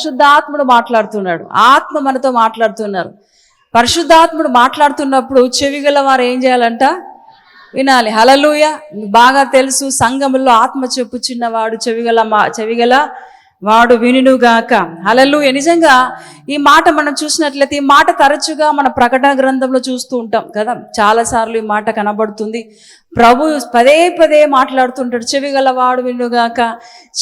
పరిశుద్ధాత్ముడు మాట్లాడుతున్నాడు. ఆత్మ మనతో మాట్లాడుతున్నారు. పరిశుద్ధాత్ముడు మాట్లాడుతున్నప్పుడు చెవి గల వారు ఏం చేయాలంట? వినాలి. హలలుయ బాగా తెలుసు సంఘములో ఆత్మ చెప్పుచున్నవాడు చెవిగల మా చెవిగల వాడు వినుగాక హలలుయ నిజంగా ఈ మాట మనం చూసినట్లయితే ఈ మాట తరచుగా మన ప్రకటన గ్రంథంలో చూస్తూ ఉంటాం కదా. చాలాసార్లు ఈ మాట కనబడుతుంది. ప్రభు పదే పదే మాట్లాడుతుంటాడు చెవిగలవాడు వినుగాక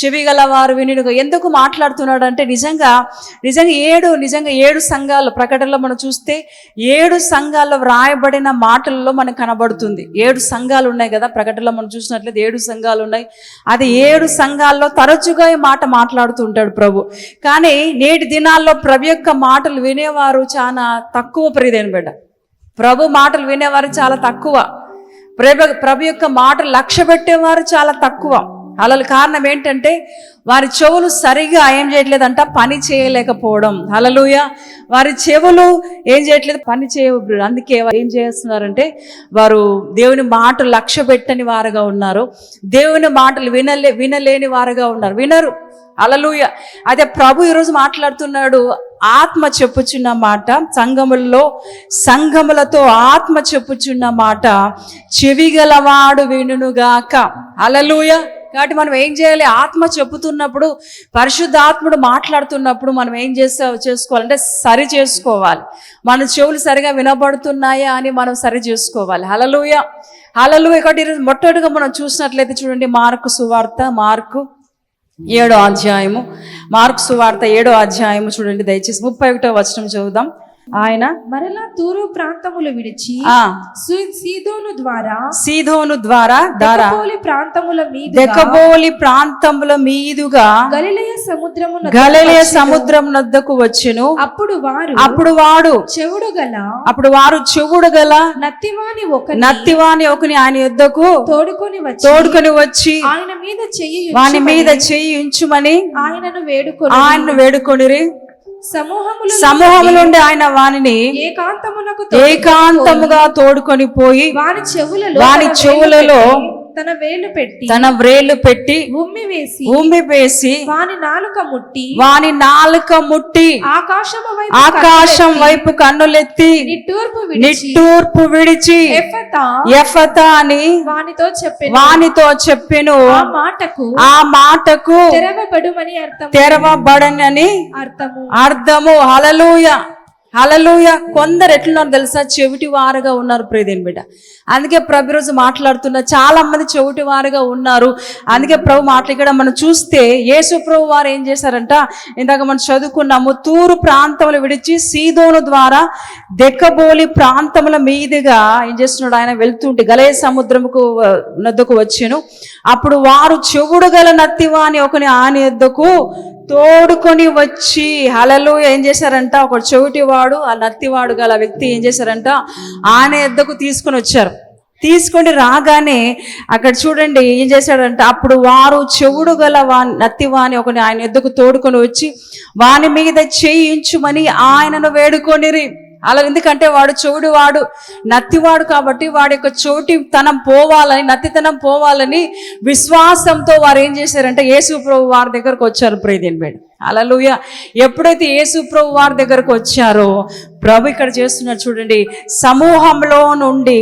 చెవిగలవారు వినుగా ఎందుకు మాట్లాడుతున్నాడు అంటే నిజంగా నిజంగా ఏడు నిజంగా ఏడు సంఘాలు ప్రకటనలో మనం చూస్తే ఏడు సంఘాల్లో వ్రాయబడిన మాటల్లో మనకు కనబడుతుంది. ఏడు సంఘాలు ఉన్నాయి కదా ప్రకటనలో మనం చూసినట్లయితే ఏడు సంఘాలు ఉన్నాయి. అది ఏడు సంఘాల్లో తరచుగా ఈ మాట మాట్లాడుతుంటాడు ప్రభు. కానీ నేటి దినాల్లో ప్రభు యొక్క మాటలు వినేవారు చాలా తక్కువ ప్రియదైన బిడ్డ. ప్రభు మాటలు వినేవారు చాలా తక్కువ. ప్రభు ప్రభు యొక్క మాట లక్ష్య పెట్టేవారు చాలా తక్కువ. అలలు కారణం ఏంటంటే వారి చెవులు సరిగా ఏం చేయట్లేదంట పని చేయలేకపోవడం. అలలుయ వారి చెవులు ఏం చేయట్లేదు పని చేయ అందుకే ఏం చేస్తున్నారంటే వారు దేవుని మాటలు లక్ష్య పెట్టని వారుగా ఉన్నారు. దేవుని మాటలు వినలే వినలేని వారుగా ఉన్నారు. వినరు. అలలుయ అదే ప్రభు ఈరోజు మాట్లాడుతున్నాడు ఆత్మ చెప్పుచున్న మాట సంఘములలో సంఘములతో ఆత్మ చెప్పుచున్న మాట చెవిగలవాడు వినుగాక అలలుయ కాబట్టి మనం ఏం చేయాలి? ఆత్మ చెబుతున్నప్పుడు పరిశుద్ధాత్ముడు మాట్లాడుతున్నప్పుడు మనం ఏం చేస్తా చేసుకోవాలంటే సరి చేసుకోవాలి. మన చెవులు సరిగా వినబడుతున్నాయా అని మనం సరి చేసుకోవాలి. హలలుయ హలలుయ ఒకటి మొట్టమొదటిగా మనం చూసినట్లయితే చూడండి మార్కు సువార్త మార్కు ఏడో అధ్యాయము. మార్కు సువార్త ఏడో అధ్యాయము చూడండి దయచేసి ముప్పై ఒకటో వచనం చదువుదాం. ఆయన మరలా తూరు ప్రాంతములు విడిచి ఆ. సు- సీదోను ద్వారా సీధోను ద్వారా దెకపోలి ప్రాంతముల మీద దెకబోలి ప్రాంతముల మీదుగా గలిలయ సముద్రమున గలలియ సముద్రం నద్దకు వచ్చెను. అప్పుడు వారు అప్పుడు వాడు చెవుడు గల అప్పుడు వారు చెవుడు గల నత్తివాని ఒక నత్తివాని ఒకని ఆయన యుద్ధకు తోడుకొని వచ్చి తోడుకొని వచ్చి ఆయన మీద చెయ్యి వాని మీద చెయ్యి ఉంచుమని ఆయనను వేడుకొని ఆయన్ను వేడుకొనిరి. సమూహములు సమూహము నుండి ఆయన వానిని ఏకాంతమునకు ఏకాంతముగా తోడుకొని పోయి వాని చెవులలో వాని చెవులలో తన వేలు పెట్టి తన వ్రేళ్ళు పెట్టి ఉమ్మి వేసి ఉమ్మి వేసి వాని నాలుక ముట్టి వాని నాలుక ముట్టి ఆకాశము వైపు ఆకాశం వైపు కన్నులెత్తి నిట్టూర్పు విడిచి నిట్టూర్పు విడిచి ఎఫతా ఎఫత అని వానితో చెప్పెను. వానితో చెప్పెను. ఆ మాటకు ఆ మాటకు తెరవబడుమని అర్థం తెరవబడనని అర్థము. అర్థము. హలలుయ అలలోయ కొందరు ఎట్లున్నారు తెలుసా? చెవిటి వారుగా ఉన్నారు ప్రేదేని బిడ్డ. అందుకే ప్రభు రోజు మాట్లాడుతున్న. చాలా మంది చెవిటి వారుగా ఉన్నారు. అందుకే ప్రభు మాట్లాడ మనం చూస్తే యేసు ప్రభు వారు ఏం చేశారంట? ఇందాక మనం చదువుకున్నాము తూరు ప్రాంతములు విడిచి సీదోను ద్వారా దెక్కబోలి ప్రాంతముల మీదుగా ఏం చేస్తున్నాడు? ఆయన వెళ్తుంటే గలయ సముద్రముకు నద్దకు వచ్చాను. అప్పుడు వారు చెవుడు గల నత్తివాని ఒకని ఆని ఎద్దకు తోడుకొని వచ్చి హలలు ఏం చేశారంట? ఒక చెవిటివాడు ఆ నత్తివాడు గల వ్యక్తి ఏం చేశారంట? ఆయన ఎద్దకు తీసుకొని వచ్చారు. తీసుకొని రాగానే అక్కడ చూడండి ఏం చేశాడంట? అప్పుడు వారు చెవుడు గల వా నత్తివాని ఒకని ఆయన ఎద్దుకు తోడుకొని వచ్చి వాని మీద చేయించుమని ఆయనను వేడుకొనిరి. అలా ఎందుకంటే వాడు చెవుడు వాడు నత్తివాడు కాబట్టి వాడి యొక్క చోటితనం పోవాలని నత్తితనం పోవాలని విశ్వాసంతో వారు ఏం చేశారంటే యేసు ప్రభు వారి దగ్గరకు వచ్చారు. ప్రియదేని మేడం అలలుయ ఎప్పుడైతే యేసు ప్రభు వారి దగ్గరకు వచ్చారో ప్రభు ఇక్కడ చేస్తున్నారు చూడండి సమూహంలో నుండి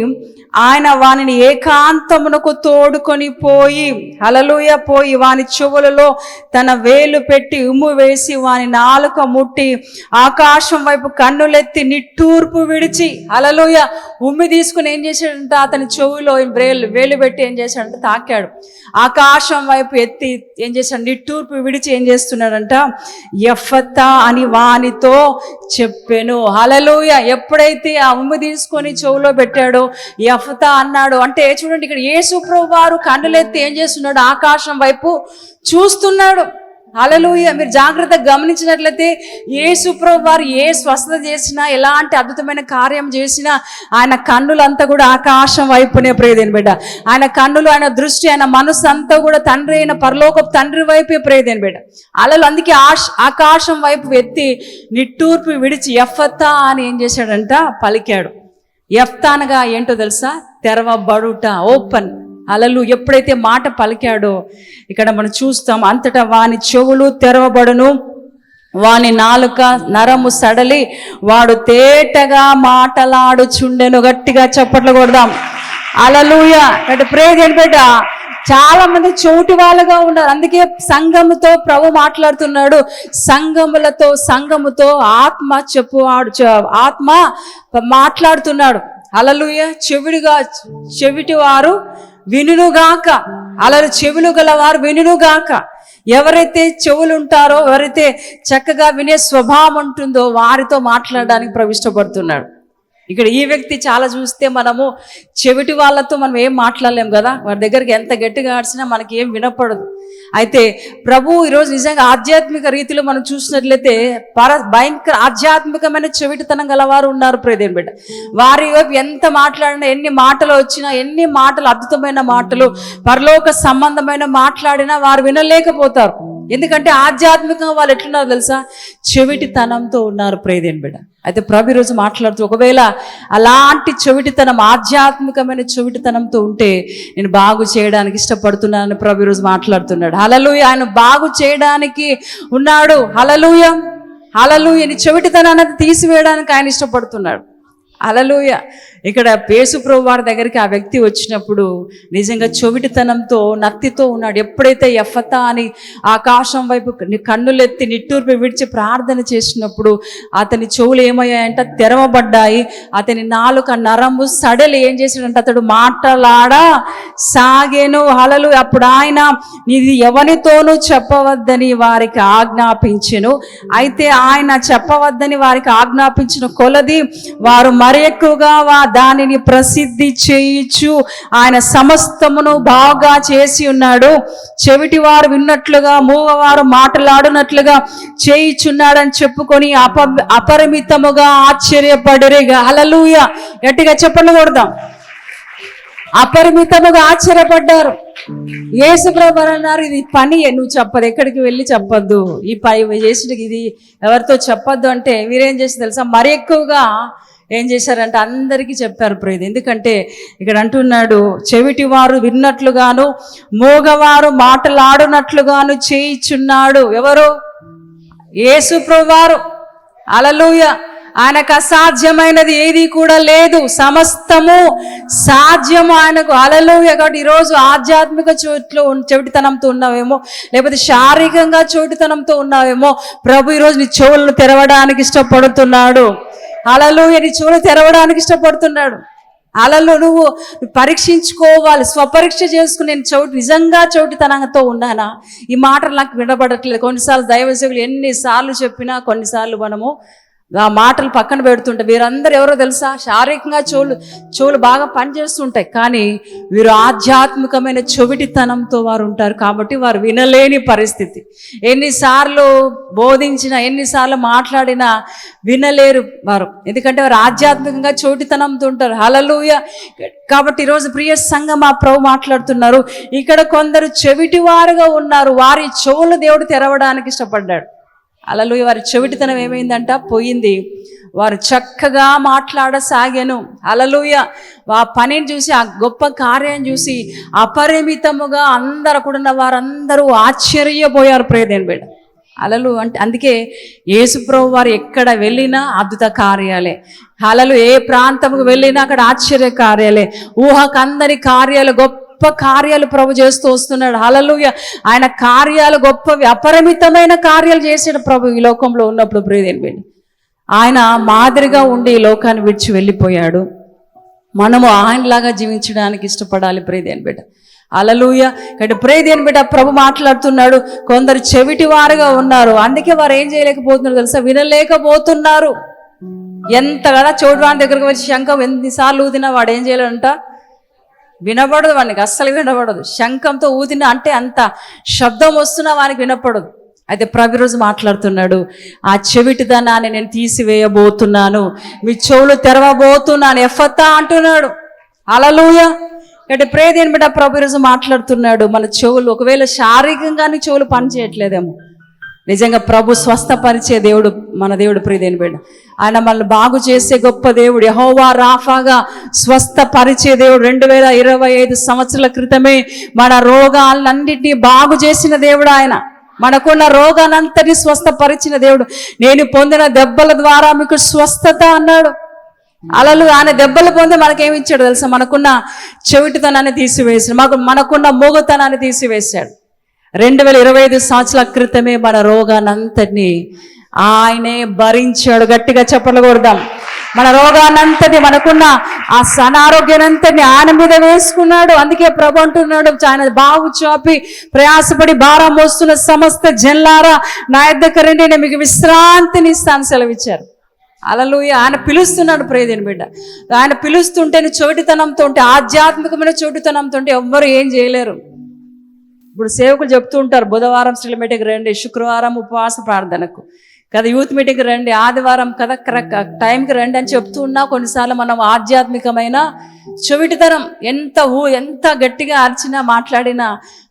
ఆయన వానిని ఏకాంతమునకు తోడుకొని పోయి హలలుయ పోయి వాని చెవులలో తన వేలు పెట్టి ఉమ్ము వేసి వాని నాలుక ముట్టి ఆకాశం వైపు కన్నులెత్తి నిట్టూర్పు విడిచి హలలుయ ఉమ్మి తీసుకుని ఏం చేశాడంట? అతని చెవులో వేలు వేలు పెట్టి ఏం చేశాడంట? తాకాడు. ఆకాశం వైపు ఎత్తి ఏం చేశాడు? నిట్టూర్పు విడిచి ఏం చేస్తున్నాడంట? ఎఫత అని వానితో చెప్పాను. హలలుయ ఎప్పుడైతే ఆ ఉమ్మి తీసుకొని చెవులో పెట్టాడో ఎఫ్ ఎఫతా అన్నాడు. అంటే చూడండి ఇక్కడ యేసు ప్రభు వారు కన్నులెత్తి ఏం చేస్తున్నాడు? ఆకాశం వైపు చూస్తున్నాడు. హలలుయ మీరు జాగ్రత్తగా గమనించినట్లయితే ఏ సుప్రభు వారు ఏ స్వస్థత చేసినా ఎలాంటి అద్భుతమైన కార్యం చేసినా ఆయన కన్నులంతా కూడా ఆకాశం వైపునే ప్రేదేని బిడ్డ. ఆయన కన్నులు ఆయన దృష్టి ఆయన మనసు అంతా కూడా తండ్రి అయిన పరలోక తండ్రి వైపే ప్రేదేని బిడ్డ. అలలు అందుకే ఆశ ఆకాశం వైపు ఎత్తి నిట్టూర్పు విడిచి ఎఫత్తా అని ఏం చేశాడంట? పలికాడు. ఎఫ్తానగా ఏంటో తెలుసా? తెరవబడుట ఓపెన్. అలలు ఎప్పుడైతే మాట పలికాడో ఇక్కడ మనం చూస్తాం అంతటా వాని చెవులు తెరవబడును. వాని నాలుక నరము సడలి వాడు తేటగా మాటలాడుచుండెను. గట్టిగా చప్పట్లు కొడదాం. అలలుయ అంటే ప్రేజ్ ఏంటంటే చాలా మంది చోటు వాళ్ళుగా ఉన్నారు. అందుకే సంఘముతో ప్రభు మాట్లాడుతున్నాడు. సంఘములతో సంఘముతో ఆత్మ చెప్పు ఆత్మ మాట్లాడుతున్నాడు. అలలుయ చెవిడిగా చెవిటి వారు వినుగాక అలలు చెవులు గలవారు వినుగాక ఎవరైతే చెవులు ఉంటారో ఎవరైతే చక్కగా వినే స్వభావం ఉంటుందో వారితో మాట్లాడడానికి ప్రవిష్టపడుతున్నాడు ఇక్కడ ఈ వ్యక్తి చాలా చూస్తే మనము చెవిటి వాళ్ళతో మనం ఏం మాట్లాడలేం కదా? వారి దగ్గరికి ఎంత గట్టిగా ఆడిసినా మనకి ఏం వినపడదు. అయితే ప్రభు ఈరోజు నిజంగా ఆధ్యాత్మిక రీతిలో మనం చూసినట్లయితే పర భయంకర ఆధ్యాత్మికమైన చెవిటితనం గలవారు ఉన్నారు ప్రేదేం బిడ్డ. వారి వైపు ఎంత మాట్లాడినా ఎన్ని మాటలు వచ్చినా ఎన్ని మాటలు అద్భుతమైన మాటలు పరలోక సంబంధమైన మాట్లాడినా వారు వినలేకపోతారు. ఎందుకంటే ఆధ్యాత్మికంగా వాళ్ళు ఎట్లున్నారు తెలుసా? చెవిటితనంతో ఉన్నారు ప్రేదేన్ బిడ్డ. అయితే ప్రభు ఈరోజు మాట్లాడుతూ ఒకవేళ అలాంటి చెవిటితనం ఆధ్యాత్మికమైన చెవిటితనంతో ఉంటే నేను బాగు చేయడానికి ఇష్టపడుతున్నానని ప్రభు ఈరోజు మాట్లాడుతున్నాడు. హలలుయ ఆయన బాగు చేయడానికి ఉన్నాడు. హలలుయ హలలుయని చెవిటితనాన్ని తీసివేయడానికి ఆయన ఇష్టపడుతున్నాడు. అలలుయ ఇక్కడ పేసుప్రభు వారి దగ్గరికి ఆ వ్యక్తి వచ్చినప్పుడు నిజంగా చెవిటితనంతో నత్తితో ఉన్నాడు. ఎప్పుడైతే ఎఫత అని ఆకాశం వైపు కన్నులెత్తి నిట్టూర్పు విడిచి ప్రార్థన చేసినప్పుడు అతని చెవులు ఏమయ్యాయంట? తెరవబడ్డాయి. అతని నాలుక నరము సడలు ఏం చేసాడంటే అతడు మాటలాడా సాగేను అలలు అప్పుడు ఆయన ఇది ఎవరితోనూ చెప్పవద్దని వారికి ఆజ్ఞాపించెను. అయితే ఆయన చెప్పవద్దని వారికి ఆజ్ఞాపించిన కొలది వారు మరి ఎక్కువగా దానిని ప్రసిద్ధి చేయించు ఆయన సమస్తమును బాగా చేసి ఉన్నాడు. చెవిటి వారు విన్నట్లుగా మూగవారు మాటలాడునట్లుగా చేయిచున్నాడని చెప్పుకొని అప అపరిమితముగా ఆశ్చర్యపడరిగా. అలలుయ గట్టిగా చెప్పండి కొడదాం. అపరిమితముగా ఆశ్చర్యపడ్డారు. యేసుప్రభు అన్నారు ఇది పని నువ్వు చెప్పదు ఎక్కడికి వెళ్ళి చెప్పొద్దు. ఈ పై చేసిన ఇది ఎవరితో చెప్పొద్దు అంటే మీరేం చేసి తెలుసా? మరి ఎక్కువగా ఏం చేశారంటే అందరికీ చెప్పారు ప్రేది ఎందుకంటే ఇక్కడ అంటున్నాడు చెవిటి వారు విన్నట్లుగాను మూగవారు మాటలాడునట్లుగాను చేయిచున్నాడు. ఎవరు? యేసు ప్రభువారు. అలలుయ ఆయనకు అసాధ్యమైనది ఏది కూడా లేదు. సమస్తము సాధ్యము ఆయనకు. అలలుయ కాబట్టి ఈరోజు ఆధ్యాత్మిక చోట్లో చెవిటితనంతో ఉన్నావేమో లేకపోతే శారీరకంగా చోటితనంతో ఉన్నావేమో ప్రభు ఈరోజు నీ చెవులను తెరవడానికి ఇష్టపడుతున్నాడు. అలలుయ నీ తెరవడానికి ఇష్టపడుతున్నాడు. అలలో నువ్వు పరీక్షించుకోవాలి స్వపరీక్ష చేసుకుని నేను చోటు నిజంగా చోటితనంతో ఉన్నానా? ఈ మాటలు నాకు వినబడట్లేదు. కొన్నిసార్లు దైవసేవులు ఎన్నిసార్లు చెప్పినా కొన్నిసార్లు మనము ఆ మాటలు పక్కన పెడుతుంటే వీరందరూ ఎవరో తెలుసా? శారీరకంగా చెవులు చెవులు బాగా పనిచేస్తుంటాయి. కానీ వీరు ఆధ్యాత్మికమైన చెవిటితనంతో వారు ఉంటారు కాబట్టి వారు వినలేని పరిస్థితి. ఎన్నిసార్లు బోధించినా ఎన్నిసార్లు మాట్లాడినా వినలేరు వారు. ఎందుకంటే వారు ఆధ్యాత్మికంగా చెవిటితనంతో ఉంటారు. హలలుయ కాబట్టి ఈరోజు ప్రియ సంఘం ఆ ప్రభు మాట్లాడుతున్నారు. ఇక్కడ కొందరు చెవిటి వారుగా ఉన్నారు. వారి చెవులు దేవుడు తెరవడానికి ఇష్టపడ్డాడు. అలలు వారి చెవిటితనం ఏమైందంట? పోయింది. వారు చక్కగా మాట్లాడసాగాను. అలలుయ ఆ పనిని చూసి ఆ గొప్ప కార్యం చూసి అపరిమితముగా అందరు కూడా వారందరూ ఆశ్చర్యపోయారు ప్రేదేని బిడ్డ. అలలు అంటే అందుకే యేసుప్రభు వారు ఎక్కడ వెళ్ళినా అద్భుత కార్యాలే. అలలు ఏ ప్రాంతముకు వెళ్ళినా అక్కడ ఆశ్చర్య కార్యాలే. ఊహకు అందరి కార్యాలు గొప్ప గొప్ప కార్యాలు ప్రభు చేస్తూ వస్తున్నాడు. హలలుయ ఆయన కార్యాలు గొప్పవి అపరిమితమైన కార్యాలు చేసాడు ప్రభు ఈ లోకంలో ఉన్నప్పుడు ప్రియదేని బిడ్డ ఆయన మాదిరిగా ఉండి ఈ లోకాన్ని విడిచి వెళ్ళిపోయాడు. మనము ఆయనలాగా జీవించడానికి ఇష్టపడాలి ప్రేదేని బిడ్డ. అలలుయ ఇక్కడ ప్రేదేని బిడ్డ ప్రభు మాట్లాడుతున్నాడు. కొందరు చెవిటి వారుగా ఉన్నారు. అందుకే వారు ఏం చేయలేకపోతున్నారు తెలుసా? వినలేకపోతున్నారు. ఎంత కదా చోటువాని దగ్గరకు వచ్చి శంఖం ఎన్నిసార్లు ఊదినా వాడు ఏం చేయాలంట వినపడదు వానికి అస్సలు వినపడదు శంఖంతో ఊదిన అంటే అంత శబ్దం వస్తున్నా వానికి వినపడదు. అయితే ప్రభు రోజు మాట్లాడుతున్నాడు ఆ చెవిటిదనాన్ని నేను తీసివేయబోతున్నాను మీ చెవులు తెరవబోతున్నాను ఎఫత్తా అంటున్నాడు. అలలుయ అంటే ప్రేదేని బిడ్డ ప్రభు రోజు మాట్లాడుతున్నాడు మన చెవులు ఒకవేళ శారీరకంగానే చెవులు పని చేయట్లేదేమో నిజంగా ప్రభు స్వస్థపరిచే దేవుడు మన దేవుడు ప్రియదేని బిడ్డ. ఆయన మనల్ని బాగు చేసే గొప్ప దేవుడు యహోవా రాఫాగా స్వస్థపరిచే దేవుడు. రెండు వేల ఇరవై ఐదు సంవత్సరాల క్రితమే మన రోగాలన్నింటినీ బాగు చేసిన దేవుడు ఆయన. మనకున్న రోగానంతటి స్వస్థపరిచిన దేవుడు. నేను పొందిన దెబ్బల ద్వారా మీకు స్వస్థత అన్నాడు. అలలు ఆయన దెబ్బలు పొంది మనకేమి ఇచ్చాడు తెలుసా? మనకున్న చెవిటితనాన్ని తీసివేసాడు మాకు మనకున్న మూగతనాన్ని తీసివేశాడు. రెండు వేల ఇరవై ఐదు సంవత్సరాల క్రితమే మన రోగానంతటిని ఆయనే భరించాడు. గట్టిగా చెప్పలు కొడదాం. మన రోగానంతటి మనకున్న ఆ సనారోగ్యానంతటిని ఆయన మీద వేసుకున్నాడు. అందుకే ప్రభు అంటున్నాడు ఆయన బాగు చాపి ప్రయాసపడి భారం మోస్తున్న సమస్త జన్లారా నా దగ్గర రండి నేను మీకు విశ్రాంతిని ఇస్తాను సెలవిచ్చారు. అలలు ఆయన పిలుస్తున్నాడు ప్రేదేని బిడ్డ. ఆయన పిలుస్తుంటే చోటితనంతో ఉంటే ఆధ్యాత్మికమైన చోటితనంతో ఉంటే ఎవ్వరు ఏం చేయలేరు. ఇప్పుడు సేవకులు చెప్తూ ఉంటారు బుధవారం స్త్రీల మీటింగ్ రండి శుక్రవారం ఉపవాస ప్రార్థనకు. కదా యూత్ మీటింగ్ రండి ఆదివారం కదా కరెక్ట్ టైంకి రండి అని చెప్తూ ఉన్నా కొన్నిసార్లు మనం ఆధ్యాత్మికమైన చెవిటితరం ఎంత ఊ ఎంత గట్టిగా అరిచినా మాట్లాడినా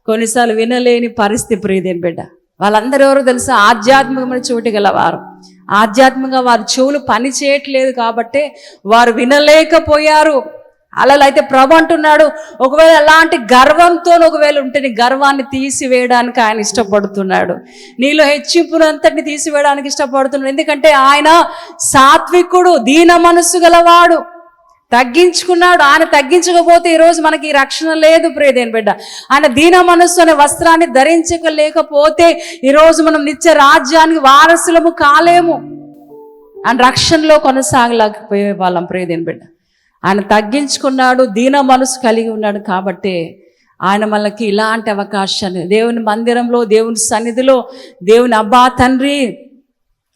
కొన్నిసార్లు వినలేని పరిస్థితి ప్రియదేని బిడ్డ. వాళ్ళందరూ ఎవరో తెలుసా? ఆధ్యాత్మికమైన చెవిటి గలవారు. ఆధ్యాత్మికంగా వారి చెవులు పని చేయట్లేదు కాబట్టి వారు వినలేకపోయారు. అలా అయితే ప్రభు అంటున్నాడు ఒకవేళ అలాంటి గర్వంతో ఒకవేళ ఉంటే నీ గర్వాన్ని తీసివేయడానికి ఆయన ఇష్టపడుతున్నాడు. నీలో హెచ్చింపునంతటిని తీసివేయడానికి ఇష్టపడుతున్నాడు. ఎందుకంటే ఆయన సాత్వికుడు దీన మనస్సు గలవాడు. తగ్గించుకున్నాడు ఆయన తగ్గించకపోతే ఈరోజు మనకి ఈ రక్షణ లేదు ప్రేదేని బిడ్డ. ఆయన దీన మనస్సు అనే వస్త్రాన్ని ధరించలేకపోతే ఈరోజు మనం నిత్య రాజ్యానికి వారసులము కాలేము. ఆయన రక్షణలో కొనసాగలేకపోయే వాళ్ళం ప్రేదేని బిడ్డ. ఆయన తగ్గించుకున్నాడు దీన మనసు కలిగి ఉన్నాడు కాబట్టే ఆయన మనకి ఇలాంటి అవకాశాన్ని దేవుని మందిరంలో దేవుని సన్నిధిలో దేవుని అబ్బా తండ్రి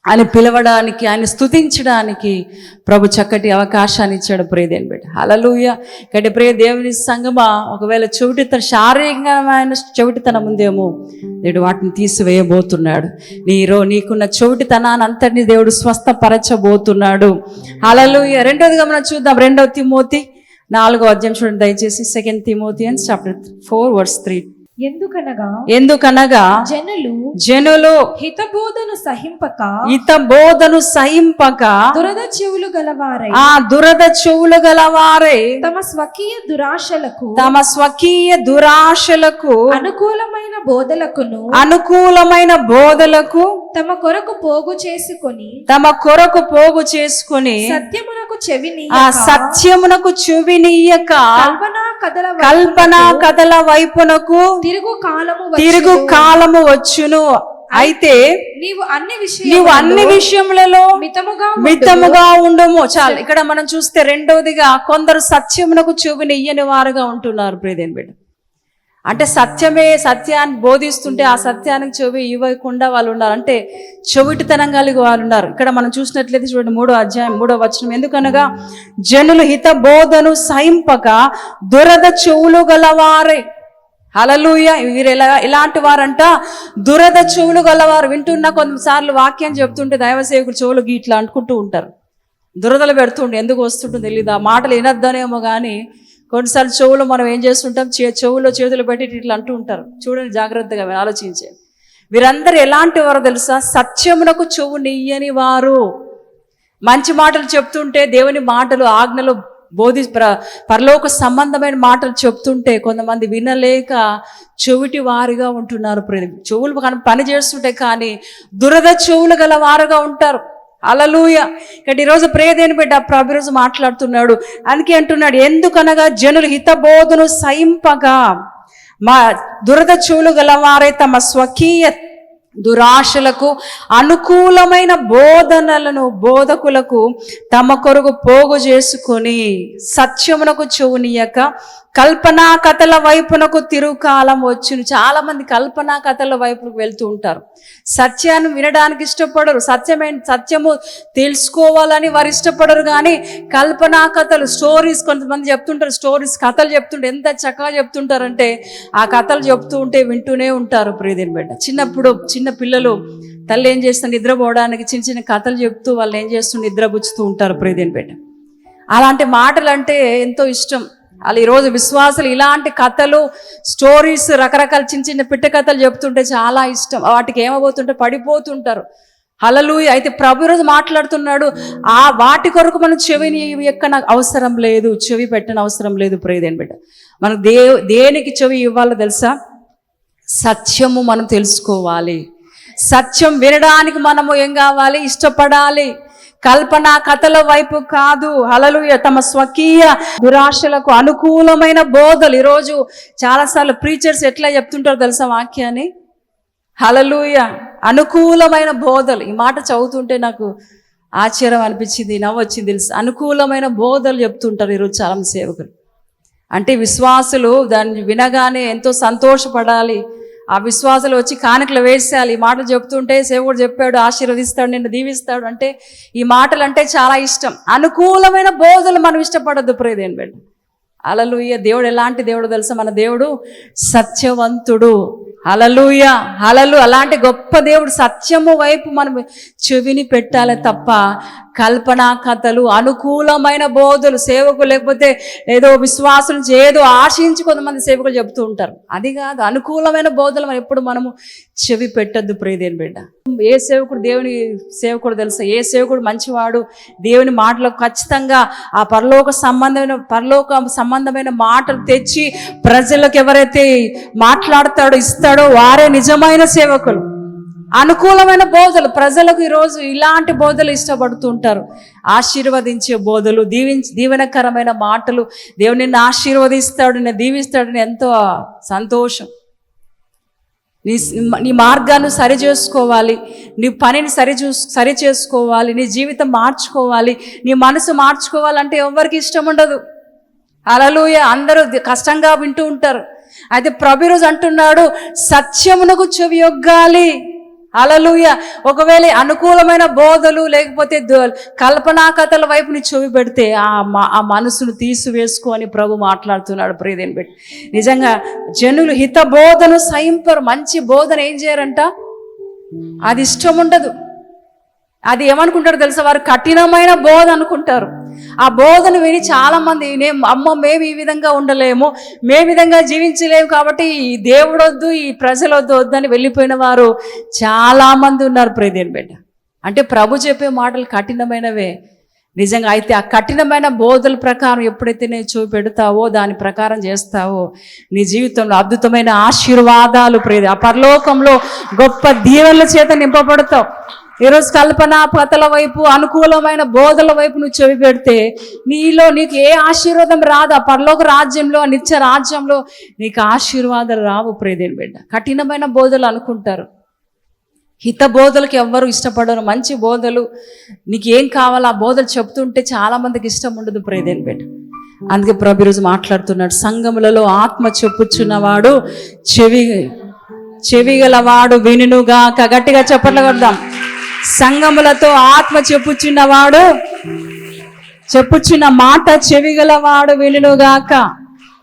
ఆయన పిలవడానికి ఆయన స్థుతించడానికి ప్రభు చక్కటి అవకాశాన్ని ఇచ్చాడు ప్రియదేని బిడ్డ. హలలుయ ఇక్కడ ప్రియ దేవుని సంగమా ఒకవేళ చెవిటితన శారీరకమైన చెవిటితనం ఉందేమో దేవుడు వాటిని తీసివేయబోతున్నాడు. నీరో నీకున్న చెవిటితనాన్ని అంతటిని దేవుడు స్వస్థపరచబోతున్నాడు. హలలుయ రెండోదిగా మనం చూద్దాం రెండవ తిమోతి. నాలుగో అధ్యాయం చూడండి దయచేసి. సెకండ్ తిమోతి అని చాప్టర్ ఫోర్ వర్స్ త్రీ ఎందుకనగా ఎందుకనగా జనులు జనులు హితబోధను సహింపక ఇత బోధను సహింపక దురద చెవులు గలవారై ఆ దురద చెవులు గలవారే తమ స్వకీయ దురాశలకు తమ స్వకీయ దురాశలకు అనుకూలమైన బోధలకును అనుకూలమైన బోధలకు తమ కొరకు పోగు చేసుకొని తమ కొరకు పోగు చేసుకుని సత్యమునకు చెవిని ఆ సత్యమునకు చువినీయక కల్పనా కథల కల్పన కథల వైపునకు తిరుగు కాలము తిరుగు వచ్చును. కాలము వచ్చును. అయితే నీవు అన్ని నీవు అన్ని విషయములలో మితముగా. మితముగా ఉండము. చాలు ఇక్కడ మనం చూస్తే రెండవదిగా కొందరు సత్యమునకు చూపినియ్యని వారుగా ఉంటున్నారు ప్రియదేని బిడ్డ. అంటే సత్యమే సత్యాన్ని బోధిస్తుంటే ఆ సత్యానికి చెవి ఇవ్వకుండా వాళ్ళు ఉన్నారు అంటే చెవిటితనం కలిగి వాళ్ళు ఉన్నారు ఇక్కడ మనం చూసినట్లయితే చూడండి మూడో అధ్యాయం మూడో వచనం. ఎందుకనగా జనులు హిత బోధను సహింపక దురద చెవులు గలవారే. హలలుయ వీరు ఎలా ఇలాంటి వారంట దురద చెవులు గలవారు వింటున్న కొన్నిసార్లు వాక్యం చెప్తుంటే దైవసేవకులు చెవులు ఇట్లా అనుకుంటూ ఉంటారు. దురదలు పెడుతుండే ఎందుకు వస్తుంటుంది తెలియదు ఆ మాటలు వినద్దనేమో కానీ కొన్నిసార్లు చెవులు మనం ఏం చేస్తుంటాం? చే చెవులో చేతులు పెట్టి ఇట్లా అంటూ ఉంటారు. చూడండి జాగ్రత్తగా మీరు ఆలోచించే. వీరందరూ ఎలాంటి వారు తెలుసా? సత్యమునకు చెవు నెయ్యని వారు. మంచి మాటలు చెప్తుంటే దేవుని మాటలు ఆజ్ఞలు బోధి ప్ర పరలోక సంబంధమైన మాటలు చెప్తుంటే కొంతమంది వినలేక చెవిటి వారిగా ఉంటున్నారు చెవులు పని చేస్తుంటే కానీ దురద చెవులు గల వారుగా ఉంటారు. అలలుయ ఇక్కడ ఈరోజు ప్రేదేని బిడ్డ ప్రభు ఈరోజు మాట్లాడుతున్నాడు. అందుకే అంటున్నాడు ఎందుకనగా జనులు హితబోధను సయింపగా మా దురద చెవులు గలవారే తమ స్వకీయ దురాశలకు అనుకూలమైన బోధనలను బోధకులకు తమ కొరకు పోగు చేసుకొని సత్యమునకు చెవునియక కల్పనా కథల వైపునకు తిరుకాలం వచ్చును. చాలా మంది కల్పనా కథల వైపుకు వెళ్తూ ఉంటారు. సత్యాన్ని వినడానికి ఇష్టపడరు. సత్యమైన సత్యము తెలుసుకోవాలని వారు ఇష్టపడరు కానీ కల్పనా కథలు స్టోరీస్ కొంతమంది చెప్తుంటారు. స్టోరీస్ కథలు చెప్తుంటే ఎంత చక్కగా చెప్తుంటారంటే ఆ కథలు చెప్తూ ఉంటే వింటూనే ఉంటారు ప్రియదేని బిడ్డ. చిన్నప్పుడు చిన్న పిల్లలు తల్లి ఏం చేస్తుంది? నిద్రపోవడానికి చిన్న చిన్న కథలు చెప్తూ వాళ్ళు ఏం చేస్తూ నిద్రపుచ్చుతూ ఉంటారు ప్రియదేని బిడ్డ. అలాంటి మాటలు అంటే ఎంతో ఇష్టం. వాళ్ళు ఈరోజు విశ్వాసులు ఇలాంటి కథలు స్టోరీస్ రకరకాల చిన్న చిన్న పిట్ట కథలు చెప్తుంటే చాలా ఇష్టం. వాటికి ఏమబోతుంటే పడిపోతుంటారు. హలలు అయితే ప్రభు ఈరోజు మాట్లాడుతున్నాడు ఆ వాటి కొరకు మనం చెవిని ఎక్కన అవసరం లేదు చెవి పెట్టిన అవసరం లేదు ప్రేదేని బిడ్డ. మనకు దే దేనికి చెవి ఇవ్వాలో తెలుసా? సత్యము మనం తెలుసుకోవాలి. సత్యం వినడానికి మనము ఏం కావాలి? ఇష్టపడాలి. కల్పన కథల వైపు కాదు. హలలుయ తమ స్వకీయ దురాశలకు అనుకూలమైన బోధలు. ఈరోజు చాలాసార్లు ప్రీచర్స్ ఎట్లా చెప్తుంటారు తెలుసా వాక్యాన్ని? హలలుయ అనుకూలమైన బోధలు. ఈ మాట చదువుతుంటే నాకు ఆశ్చర్యం అనిపించింది నవ్వొచ్చింది తెలుసు? అనుకూలమైన బోధలు చెప్తుంటారు ఈరోజు చాలా సేవకులు. అంటే విశ్వాసులు దాన్ని వినగానే ఎంతో సంతోషపడాలి. ఆ విశ్వాసాలు వచ్చి కానుకలు వేసేయాలి. ఈ మాటలు చెప్తుంటే సేవుడు చెప్పాడు ఆశీర్వదిస్తాడు నిన్ను దీవిస్తాడు అంటే ఈ మాటలు అంటే చాలా ఇష్టం. అనుకూలమైన బోధలు మనం ఇష్టపడద్దు ప్రేదేని బిడ్డ. అలలుయ దేవుడు ఎలాంటి దేవుడు తెలుసా? మన దేవుడు సత్యవంతుడు. అలలుయ అలలు అలాంటి గొప్ప దేవుడు సత్యము వైపు మనం చెవిని పెట్టాలి తప్ప కల్పనా కథలు అనుకూలమైన బోధలు సేవకులు లేకపోతే ఏదో విశ్వాసం ఏదో ఆశించి కొంతమంది సేవకులు చెబుతూ ఉంటారు. అది కాదు అనుకూలమైన బోధలు మనం ఎప్పుడు మనము చెవి పెట్టద్దు ప్రియదేని బిడ్డ. ఏ సేవకుడు దేవుని సేవకుడు తెలుసా? ఏ సేవకుడు మంచివాడు? దేవుని మాటలకు ఖచ్చితంగా ఆ పరలోక సంబంధమైన పరలోక సంబంధమైన మాటలు తెచ్చి ప్రజలకు ఎవరైతే మాట్లాడతాడో ఇస్తాడో వారే నిజమైన సేవకులు. అనుకూలమైన బోధలు. ప్రజలకు ఈరోజు ఇలాంటి బోధలు ఇష్టపడుతూ ఉంటారు ఆశీర్వదించే బోధలు దీవించి దీవెనకరమైన మాటలు. దేవుని నిన్ను ఆశీర్వదిస్తాడు నేను దీవిస్తాడని ఎంతో సంతోషం. నీ నీ మార్గాన్ని సరి చేసుకోవాలి నీ పనిని సరి సరి చేసుకోవాలి నీ జీవితం మార్చుకోవాలి. నీ మనసు మార్చుకోవాలంటే ఎవరికి ఇష్టం ఉండదు. అలలుయ అందరూ కష్టంగా వింటూ ఉంటారు. అయితే ప్రభురోజు అంటున్నాడు సత్యమునకు చెవి యొగ్గాలి అలలుయ ఒకవేళ అనుకూలమైన బోధలు లేకపోతే కల్పనా కథల వైపు నీ చెవి పెడితే ఆ మ- ఆ మనసును తీసివేసుకొని ప్రభు మాట్లాడుతున్నాడు ప్రియదేని పెట్టి నిజంగా జనులు హిత బోధను సహింపరు. మంచి బోధన ఏం చేయరంట? అది ఇష్టం ఉండదు అది ఏమనుకుంటారు తెలుసా? వారు కఠినమైన బోధ అనుకుంటారు. ఆ బోధను విని చాలా మంది నేను అమ్మ మేము ఈ విధంగా ఉండలేము మేము విధంగా జీవించలేము కాబట్టి ఈ దేవుడు వద్దు ఈ ప్రజలు వద్దు వద్దని వెళ్ళిపోయిన వారు చాలా మంది ఉన్నారు ప్రేదేని బిడ్డ. అంటే ప్రభు చెప్పే మాటలు కఠినమైనవే. నిజంగా అయితే ఆ కఠినమైన బోధల ప్రకారం ఎప్పుడైతే నేను చూపెడతావో దాని ప్రకారం చేస్తావో నీ జీవితంలో అద్భుతమైన ఆశీర్వాదాలు ప్రేది ఆ పరలోకంలో గొప్ప దీవెనల చేత నింపబడతావు. ఈరోజు కల్పన కథల వైపు అనుకూలమైన బోధల వైపు నువ్వు చెవి పెడితే నీలో నీకు ఏ ఆశీర్వాదం రాదు. ఆ పరలోక రాజ్యంలో నిత్య రాజ్యంలో నీకు ఆశీర్వాదాలు రావు ప్రేదేని బిడ్డ. కఠినమైన బోధలు అనుకుంటారు. హిత బోధలకు ఎవ్వరు ఇష్టపడరు. మంచి బోధలు నీకు ఏం కావాలో ఆ బోధలు చెప్తుంటే చాలా మందికి ఇష్టం ఉండదు ప్రేదేని బిడ్డ. అందుకే ప్రభు ఈరోజు మాట్లాడుతున్నాడు. సంఘములలో ఆత్మ చెప్పుచున్నవాడు చెవి చెవి గలవాడు వినుగా గట్టిగా చెప్పట్లు కొడదాం. సంఘములతో ఆత్మ చెప్పుచున్నవాడు చెప్పుచున్న మాట చెవిగలవాడు వినుగాక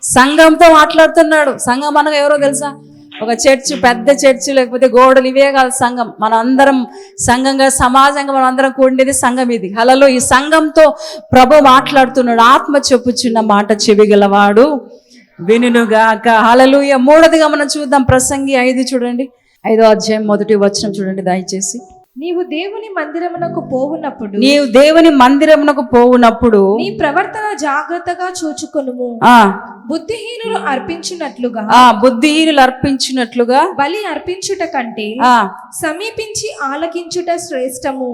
సంఘంతో మాట్లాడుతున్నాడు. సంఘం అనగా ఎవరో తెలుసా? ఒక చర్చ్ పెద్ద చర్చ్ లేకపోతే గోడలు ఇవే కాదు సంఘం. మన అందరం సంఘంగా సమాజంగా మనం అందరం కూడినది సంఘం ఇది. హలలో ఈ సంఘంతో ప్రభు మాట్లాడుతున్నాడు. ఆత్మ చెప్పుచున్న మాట చెవిగలవాడు వినుగాక హలలుయ మూడదిగా మనం చూద్దాం. ప్రసంగి ఐదు చూడండి. ఐదో అధ్యాయం మొదటి వచనం చూడండి. దయచేసి. నీవు దేవుని మందిరమునకు పోవునప్పుడు నీవు దేవుని మందిరమునకు పోవునప్పుడు నీ ప్రవర్తన జాగ్రత్తగా చూచుకొనుము. ఆ బుద్ధిహీనులు అర్పించినట్లుగా ఆ బుద్ధిహీనులు అర్పించినట్లుగా బలి అర్పించుట కంటే ఆ సమీపించి ఆలకించుట శ్రేష్టము.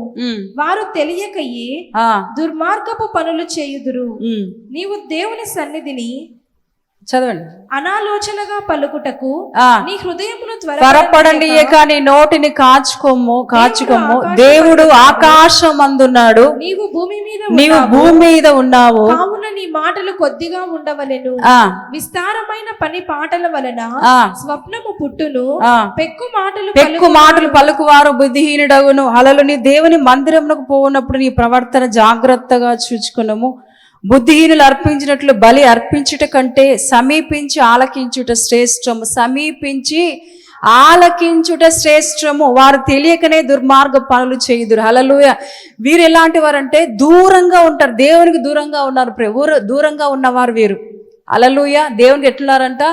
వారు తెలియకయే ఆ దుర్మార్గపు పనులు చేయుదురు. నీవు దేవుని సన్నిధిని చదవండి. అనాలోచనగా పలుకుటకు నీ హృదయమును త్వరపడండి ఇక నీ నోటిని కాచుకోము కాచుకోము. దేవుడు ఆకాశం అందున్నాడు నీవు భూమి మీద నీవు భూమి మీద ఉన్నావు. కావున నీ మాటలు కొద్దిగా ఉండవలెను. ఆ. విస్తారమైన పని పాటల వలన స్వప్నము పుట్టును. పెక్కు మాటలు పెక్కు మాటలు పలుకువారు బుద్ధిహీనుడగును. హలలు నీ దేవుని మందిరమునకు పోవునప్పుడు నీ ప్రవర్తన జాగ్రత్తగా చూచుకునము. బుద్ధిహీనులు అర్పించినట్లు బలి అర్పించుట కంటే సమీపించి ఆలకించుట శ్రేష్టము. సమీపించి ఆలకించుట శ్రేష్టము. వారు తెలియకనే దుర్మార్గ పనులు చేయుదురు. హలలుయ వీరు ఎలాంటి వారంటే దూరంగా ఉంటారు. దేవునికి దూరంగా ఉన్నారు ప్రభు. దూరంగా ఉన్నవారు వీరు. అలలుయ దేవునికి ఎట్లున్నారంట?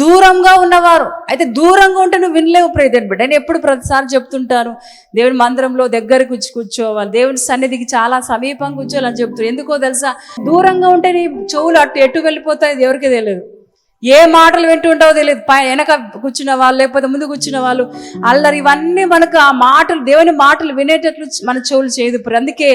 దూరంగా ఉన్నవారు. అయితే దూరంగా ఉంటే నువ్వు వినలేవు ప్రేదేని బిడ్డ. నేను ఎప్పుడు ప్రతిసారి చెప్తుంటాను దేవుని మందిరంలో దగ్గర వచ్చి కూర్చోవాలి. దేవుని సన్నిధికి చాలా సమీపంగా కూర్చోవాలని చెప్తారు ఎందుకో తెలుసా? దూరంగా ఉంటే నీ చెవులు అటు ఎటు వెళ్ళిపోతాయి ఎవరికి తెలియదు. ఏ మాటలు వింటూ ఉంటావో తెలియదు పై వెనక కూర్చున్న వాళ్ళు లేకపోతే ముందు కూర్చున్న వాళ్ళు అల్లరి ఇవన్నీ మనకు ఆ మాటలు దేవుని మాటలు వినేటట్లు మన చెవులు చేయదు ఇప్పుడు అందుకే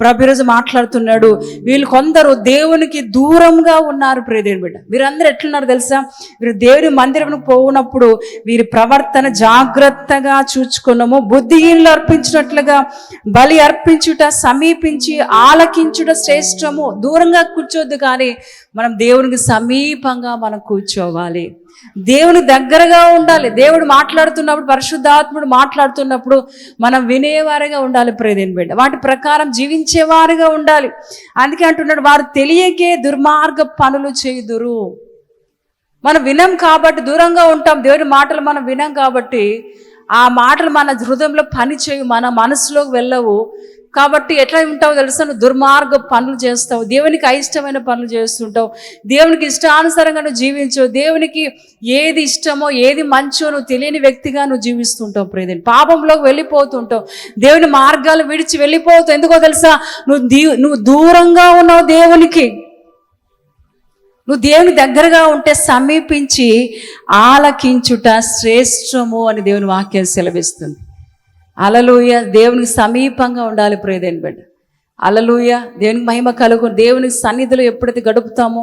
ప్రభు ఈరోజు మాట్లాడుతున్నాడు. వీళ్ళు కొందరు దేవునికి దూరంగా ఉన్నారు ప్రియదేవుని బిడ్డ. వీరందరూ ఎట్లున్నారు తెలుసా? వీరు దేవుని మందిరం పోనప్పుడు వీరి ప్రవర్తన జాగ్రత్తగా చూచుకున్నాము. బుద్ధిహీనులు అర్పించినట్లుగా బలి అర్పించుట సమీపించి ఆలకించుట శ్రేష్టము. దూరంగా కూర్చోద్దు కానీ మనం దేవునికి సమీపంగా మనం కూర్చోవాలి. దేవుని దగ్గరగా ఉండాలి. దేవుడు మాట్లాడుతున్నప్పుడు పరిశుద్ధాత్ముడు మాట్లాడుతున్నప్పుడు మనం వినేవారిగా ఉండాలి ప్రేదేని బిడ్డ. వాటి ప్రకారం జీవించేవారుగా ఉండాలి. అందుకే అంటున్నాడు వారు తెలియకే దుర్మార్గ పనులు చేయుదురు. మనం వినం కాబట్టి దూరంగా ఉంటాం. దేవుని మాటలు మనం వినం కాబట్టి ఆ మాటలు మన హృదయంలో పని చేయు మన మనసులోకి వెళ్ళవు. కాబట్టి ఎట్లా ఉంటావు తెలుసా? నువ్వు దుర్మార్గ పనులు చేస్తావు. దేవునికి అయిష్టమైన పనులు చేస్తుంటావు. దేవునికి ఇష్టానుసారంగా నువ్వు జీవించవు. దేవునికి ఏది ఇష్టమో ఏది మంచో నువ్వు తెలియని వ్యక్తిగా నువ్వు జీవిస్తుంటావు ప్రేదేని పాపంలోకి వెళ్ళిపోతుంటావు. దేవుని మార్గాలు విడిచి వెళ్ళిపోతావు. ఎందుకో తెలుసా? నువ్వు దీ- నువ్వు దూరంగా ఉన్నావు దేవునికి. నువ్వు దేవుని దగ్గరగా ఉంటే సమీపించి ఆలకించుట శ్రేష్టము అని దేవుని వాక్యం సెలవిస్తుంది. అలలుయ దేవునికి సమీపంగా ఉండాలి ప్రియదేని బిడ్డ. అలలుయ దేవునికి మహిమ కలుగు దేవునికి సన్నిధిలో ఎప్పుడైతే గడుపుతామో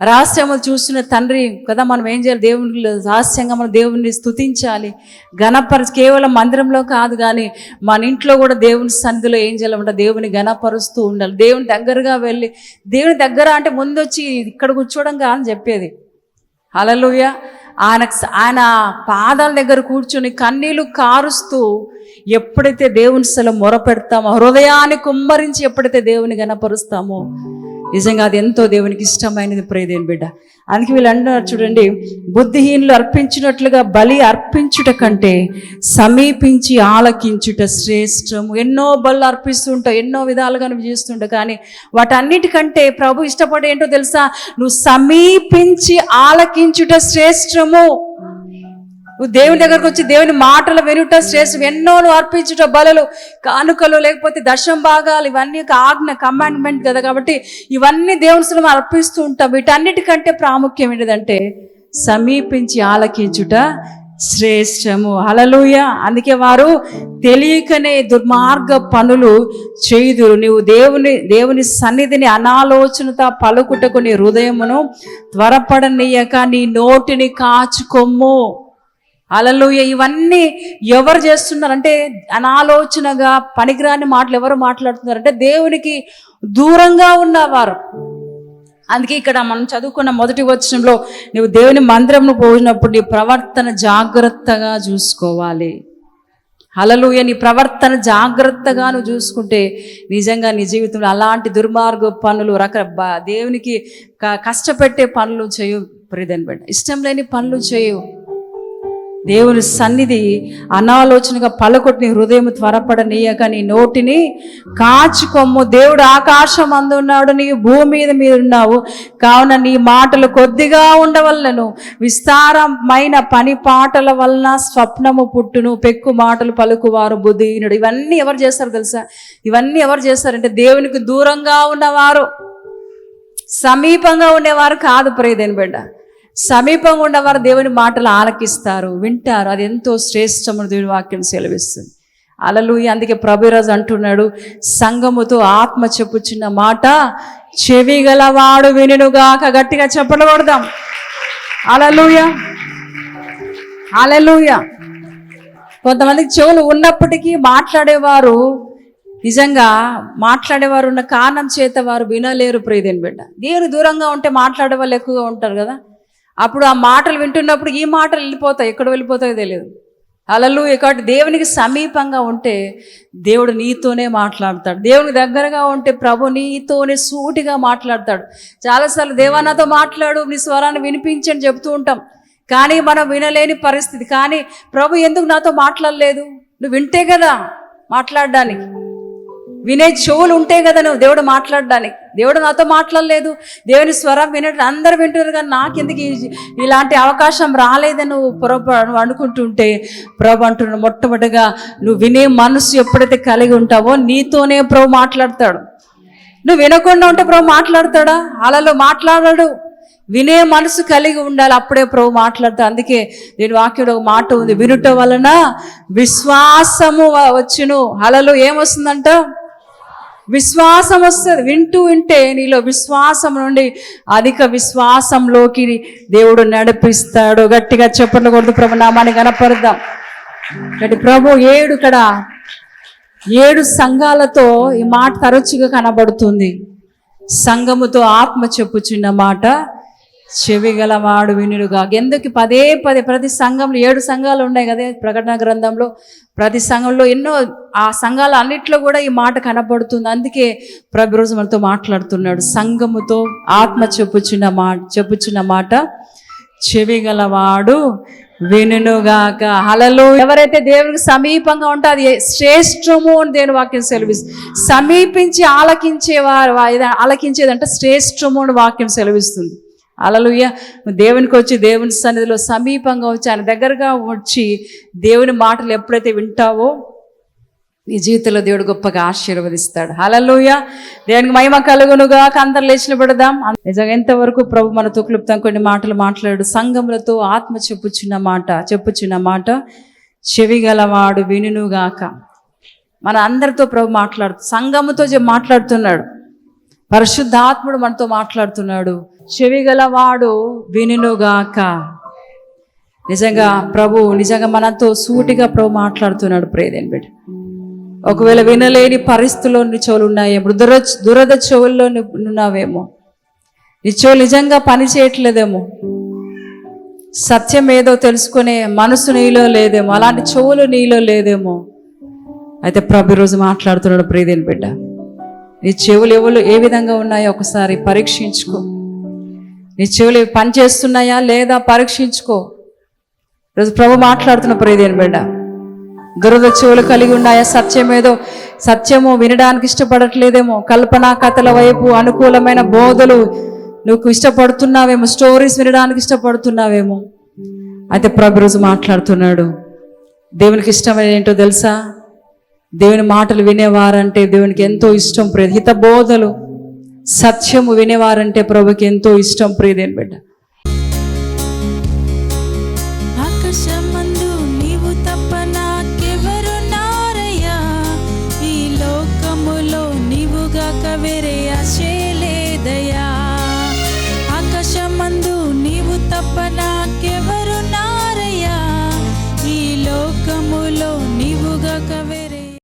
రహస్యము చూసిన తండ్రి కదా మనం ఏం చేయాలి? దేవుని రహస్యంగా మనం దేవుని స్థుతించాలి గణపర కేవలం మందిరంలో కాదు కానీ మన ఇంట్లో కూడా దేవుని సన్నిధిలో ఏం చేయాలంటే దేవుని గణపరుస్తూ ఉండాలి. దేవుని దగ్గరగా వెళ్ళి దేవుని దగ్గర అంటే ముందు వచ్చి ఇక్కడ కూర్చోవడం కాదని చెప్పేది. హలలుయ ఆయన ఆయన పాదాల దగ్గర కూర్చొని కన్నీళ్ళు కారుస్తూ ఎప్పుడైతే దేవుని సెల మొరపెడతామో హృదయాన్ని కుమ్మరించి ఎప్పుడైతే దేవుని గనపరుస్తామో నిజంగా అది ఎంతో దేవునికి ఇష్టమైనది. ప్రేదేని బిడ్డ అందుకే వీళ్ళు అంటున్నారు చూడండి బుద్ధిహీనులు అర్పించినట్లుగా బలి అర్పించుట కంటే సమీపించి ఆలకించుట శ్రేష్టము. ఎన్నో బలు అర్పిస్తుంటావు ఎన్నో విధాలుగా నువ్వు చేస్తుంటావు కానీ వాటన్నిటికంటే ప్రభు ఇష్టపడే ఏంటో తెలుసా? నువ్వు సమీపించి ఆలకించుట శ్రేష్టము. నువ్వు దేవుని దగ్గరకు వచ్చి దేవుని మాటలు వినుట శ్రేష్ఠం ఎన్నో అర్పించుట బలలు కానుకలు లేకపోతే దశం భాగాలు ఇవన్నీ ఒక ఆజ్ఞ కమాండ్మెంట్ కదా కాబట్టి ఇవన్నీ దేవుని స్థలం అర్పిస్తూ ఉంటాం. వీటన్నిటికంటే ప్రాముఖ్యం ఏంటిదంటే సమీపించి ఆలకించుట శ్రేష్టము. అలలుయ అందుకే వారు తెలియకనే దుర్మార్గ పనులు చేయుదురు. నీవు దేవుని దేవుని సన్నిధిని అనాలోచనత పలుకుటకు నీ హృదయమును త్వరపడనీయక నీ నోటిని కాచుకొమ్ము. అలలోయ ఇవన్నీ ఎవరు చేస్తున్నారంటే అనాలోచనగా పనికిరాని మాటలు ఎవరు మాట్లాడుతున్నారంటే దేవునికి దూరంగా ఉన్నవారు. అందుకే ఇక్కడ మనం చదువుకున్న మొదటి వచనంలో నువ్వు దేవుని మందిరంను పోయినప్పుడు నీ ప్రవర్తన జాగ్రత్తగా చూసుకోవాలి. అలలుయ నీ ప్రవర్తన జాగ్రత్తగా నువ్వు చూసుకుంటే నిజంగా నీ జీవితంలో అలాంటి దుర్మార్గ పనులు రక దేవునికి క- కష్టపెట్టే పనులు చేయు ప్రిదన్ బిడ్డ ఇష్టం లేని పనులు చేయు దేవుని సన్నిధి అనాలోచనగా పలకొట్టిని హృదయం త్వరపడనీయక నీ నోటిని కాచుకొమ్ము దేవుడు ఆకాశం అందున్నాడు నీ భూమి మీద మీద ఉన్నావు. కావున నీ మాటలు కొద్దిగా ఉండవల్లను విస్తారమైన పని పాటల వలన స్వప్నము పుట్టును. పెక్కు మాటలు పలుకువారు బుద్ధిహీనుడు. ఇవన్నీ ఎవరు చేస్తారు తెలుసా? ఇవన్నీ ఎవరు చేస్తారంటే దేవునికి దూరంగా ఉన్నవారు. సమీపంగా ఉండేవారు కాదు ప్రియదేని బిడ్డ. సమీపంగా ఉన్నవారు దేవుని మాటలు ఆలకిస్తారు వింటారు. అది ఎంతో శ్రేష్టమైన దేవుని వాక్యం సెలవిస్తుంది. అలలు అందుకే ప్రభురాజు అంటున్నాడు సంగముతో ఆత్మ చెప్పుచున్న మాట చెవి గలవాడు వినుగాక గట్టిగా చెప్పడకూడదాం అలలుయ అలలుయ కొంతమందికి చెవులు ఉన్నప్పటికీ మాట్లాడేవారు నిజంగా మాట్లాడేవారు ఉన్న కారణం చేత వారు వినలేరు ప్రియదేని బిడ్డ. దేవుని దూరంగా ఉంటే మాట్లాడే వాళ్ళు ఎక్కువగా ఉంటారు కదా. అప్పుడు ఆ మాటలు వింటున్నప్పుడు ఈ మాటలు వెళ్ళిపోతాయి ఎక్కడ వెళ్ళిపోతాయో తెలియదు. అలలు కాబట్టి దేవునికి సమీపంగా ఉంటే దేవుడు నీతోనే మాట్లాడతాడు. దేవునికి దగ్గరగా ఉంటే ప్రభు నీతోనే సూటిగా మాట్లాడతాడు. చాలాసార్లు దేవా నాతో మాట్లాడు నీ స్వరాన్ని వినిపించని చెప్తూ ఉంటాం. కానీ మనం వినలేని పరిస్థితి. కానీ ప్రభు ఎందుకు నాతో మాట్లాడలేదు? నువ్వు వింటే కదా మాట్లాడడానికి. వినే చెవులు ఉంటే కదా నువ్వు దేవుడు మాట్లాడడానికి. దేవుడు నాతో మాట్లాడలేదు. దేవుని స్వరం వినట్టు అందరు వింటున్నారు కానీ నాకెందుకు ఇలాంటి అవకాశం రాలేదని నువ్వు పొరప నువ్వు అనుకుంటుంటే ప్రభు అంటున్నాడు మొట్టమొదటిగా నువ్వు వినే మనసు ఎప్పుడైతే కలిగి ఉంటావో నీతోనే ప్రభు మాట్లాడతాడు. నువ్వు వినకుండా ఉంటే ప్రభు మాట్లాడతాడా? అలలో మాట్లాడాడు. వినే మనసు కలిగి ఉండాలి అప్పుడే ప్రభు మాట్లాడతాడు. అందుకే నేను వాక్యంలో ఒక మాట ఉంది. వినుట వలన విశ్వాసము వచ్చును. అలలో ఏమొస్తుందంట? విశ్వాసం వస్తుంది. వింటూ వింటే నీలో విశ్వాసం నుండి అధిక విశ్వాసంలోకి దేవుడు నడిపిస్తాడు. గట్టిగా చెప్పండి కొడుతు ప్రభు నామాన్ని కనపడదాం గట్టి ప్రభు ఏడు ఇక్కడ ఏడు సంఘాలతో ఈ మాట తరచుగా కనబడుతుంది. సంఘముతో ఆత్మ చెప్పుచున్న మాట చెవిగలవాడు వినుడుగా ఎందుకు పదే పదే ప్రతి సంఘంలో ఏడు సంఘాలు ఉన్నాయి కదా ప్రకటన గ్రంథంలో. ప్రతి సంఘంలో ఎన్నో ఆ సంఘాల అన్నిట్లో కూడా ఈ మాట కనబడుతుంది. అందుకే ప్రభు రోజు మనతో మాట్లాడుతున్నాడు. సంఘముతో ఆత్మ చెప్పుచున్న మాట చెప్పుచున్న మాట చెవిగలవాడు వినుగాక హలలో ఎవరైతే దేవునికి సమీపంగా ఉంటే అది శ్రేష్టము అని దేని వాక్యం సెలవిస్తుంది. సమీపించి ఆలకించేవారు ఆలకించేదంటే శ్రేష్టము అని వాక్యం సెలవిస్తుంది. అలలుయ్య. దేవునికి వచ్చి దేవుని సన్నిధిలో సమీపంగా వచ్చి ఆయన దగ్గరగా వచ్చి దేవుని మాటలు ఎప్పుడైతే వింటావో నీ జీవితంలో దేవుడు గొప్పగా ఆశీర్వదిస్తాడు. హలలుయ దేవునికి మహిమ కలుగునుగా అందరు లేచిన పెడదాం. నిజంగా ఎంతవరకు ప్రభు మనతో క్లుప్తం కొన్ని మాటలు మాట్లాడు సంఘములతో ఆత్మ చెప్పుచున్న మాట చెప్పుచున్న మాట చెవిగలవాడు వినుగాక మన అందరితో ప్రభు మాట్లాడు సంఘముతో మాట్లాడుతున్నాడు. పరిశుద్ధాత్ముడు మనతో మాట్లాడుతున్నాడు. చెవిగలవాడు వినుగాక నిజంగా ప్రభు నిజంగా మనతో సూటిగా ప్రభు మాట్లాడుతున్నాడు ప్రేదేని బిడ్డ. ఒకవేళ వినలేని పరిస్థితుల్లో నీ చెవులు ఉన్నాయేమో దుర దురద చెవుల్లో ఉన్నావేమో నీ చెవులు నిజంగా పని చేయట్లేదేమో. సత్యం ఏదో తెలుసుకునే మనసు నీలో లేదేమో అలాంటి చెవులు నీలో లేదేమో. అయితే ప్రభు రోజు మాట్లాడుతున్నాడు ప్రియదేని బిడ్డ. నీ చెవులు ఎవరు ఏ విధంగా ఉన్నాయో ఒకసారి పరీక్షించుకో. నీ చెవులు పని చేస్తున్నాయా లేదా పరీక్షించుకో. రోజు ప్రభు మాట్లాడుతున్న ప్రియదేని బిడ్డ దురద చెవులు కలిగి ఉన్నాయా? సత్యమేదో సత్యము వినడానికి ఇష్టపడట్లేదేమో. కల్పన కథల వైపు అనుకూలమైన బోధలు నువ్వు ఇష్టపడుతున్నావేమో స్టోరీస్ వినడానికి ఇష్టపడుతున్నావేమో. అయితే ప్రభు రోజు మాట్లాడుతున్నాడు. దేవునికి ఇష్టమైన ఏంటో తెలుసా? దేవుని మాటలు వినేవారంటే దేవునికి ఎంతో ఇష్టం ప్రియ హిత బోధలు సత్యము వినేవారంటే ప్రభుకి ఎంతో ఇష్టం ప్రియదేని బిడ్డ.